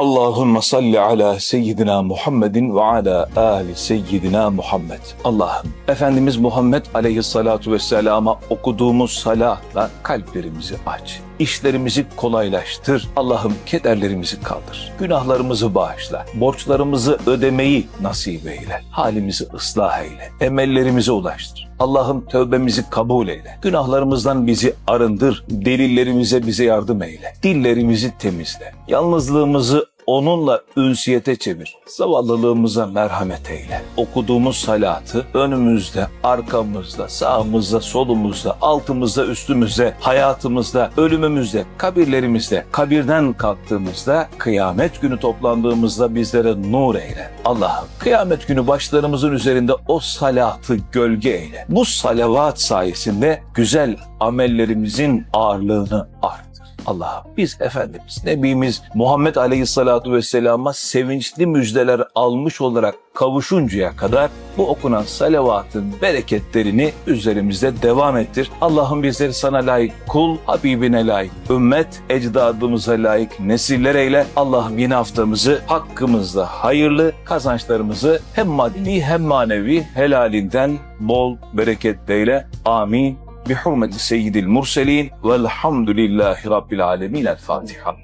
Allahümme salli ala seyyidina Muhammedin ve ala ali seyyidina Muhammed. Allah'ım Efendimiz Muhammed aleyhissalatu vesselama okuduğumuz salatla kalplerimizi aç. İşlerimizi kolaylaştır. Allah'ım kederlerimizi kaldır. Günahlarımızı bağışla. Borçlarımızı ödemeyi nasip eyle. Halimizi ıslah eyle. Emellerimize ulaştır. Allah'ım tövbemizi kabul eyle. Günahlarımızdan bizi arındır. Delillerimize bize yardım eyle. Dillerimizi temizle. Yalnızlığımızı onunla ünsiyete çevir. Zavallılığımıza merhamet eyle. Okuduğumuz salatı önümüzde, arkamızda, sağımızda, solumuzda, altımızda, üstümüzde, hayatımızda, ölümümüzde, kabirlerimizde, kabirden kalktığımızda, kıyamet günü toplandığımızda bizlere nur eyle. Allah'ım kıyamet günü başlarımızın üzerinde o salatı gölge eyle. Bu salavat sayesinde güzel amellerimizin ağırlığını arttır. Allah'ım biz Efendimiz, Nebimiz Muhammed Aleyhisselatu Vesselam'a sevinçli müjdeler almış olarak kavuşuncaya kadar bu okunan salavatın bereketlerini üzerimizde devam ettir. Allah'ım bizleri sana layık kul, Habibine layık ümmet, ecdadımıza layık nesiller eyle. Allah'ım yeni haftamızı hakkımızda hayırlı kazançlarımızı hem maddi hem manevi helalinden bol bereketleyle. Amin. بحرمة سيد المرسلين والحمد لله رب العالمين الفاتحة.